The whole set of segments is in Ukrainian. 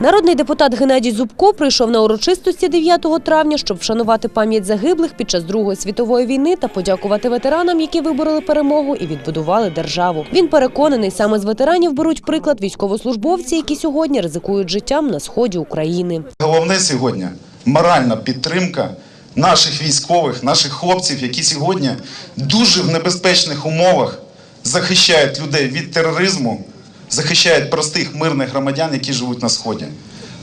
Народний депутат Геннадій Зубко прийшов на урочистості 9 травня, щоб вшанувати пам'ять загиблих під час Другої світової війни та подякувати ветеранам, які вибороли перемогу і відбудували державу. Він переконаний, саме з ветеранів беруть приклад військовослужбовці, які сьогодні ризикують життям на сході України. Головне сьогодні моральна підтримка наших військових, наших хлопців, які сьогодні дуже в небезпечних умовах захищають людей від тероризму, захищають простих мирних громадян, які живуть на сході.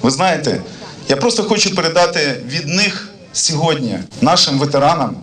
Ви знаєте, я просто хочу передати від них сьогодні нашим ветеранам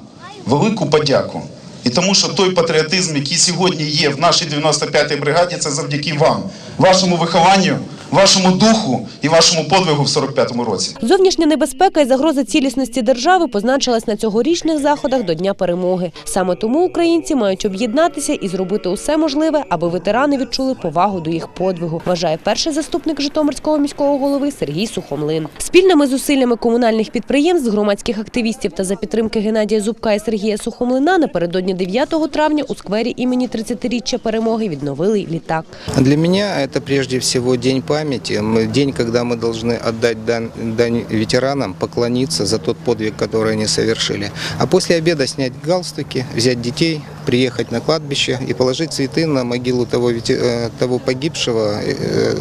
велику подяку. І тому, що той патріотизм, який сьогодні є в нашій 95-й бригаді, це завдяки вам, вашому вихованню, вашому духу і вашому подвигу в 45-му році. Зовнішня небезпека і загроза цілісності держави позначилась на цьогорічних заходах до Дня перемоги. Саме тому українці мають об'єднатися і зробити усе можливе, аби ветерани відчули повагу до їх подвигу. Вважає перший заступник Житомирського міського голови Сергій Сухомлин. Спільними зусиллями комунальних підприємств, громадських активістів та за підтримки Геннадія Зубка і Сергія Сухомлина напередодні 9 травня у сквері імені 30-річчя перемоги відновили літак. Для меня это прежде всего день памяти, день, когда мы должны отдать дань, дань ветеранам, поклониться за тот подвиг, который они совершили. А после обеда снять галстуки, взять детей, приехать на кладбище и положить цветы на могилу того, э, того погибшего, э,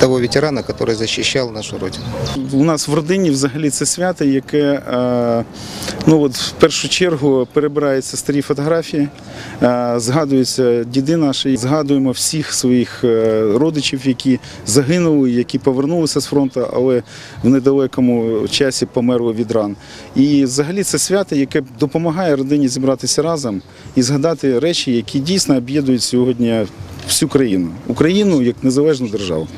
того ветерана, который защищал нашу Родину. У нас в родині взагалі це свято, яке е, ну от в першу чергу перебираються старі фотографії, е, згадуються діди наші, згадуємо всіх своїх е, родичів, які загинули, які повернулися з фронту, але в недалекому часі померли від ран. І взагалі це свято, яке допомагає родині зібратися разом і згадати речі, які дійсно об'єднують сьогодні всю країну, Україну як незалежну державу.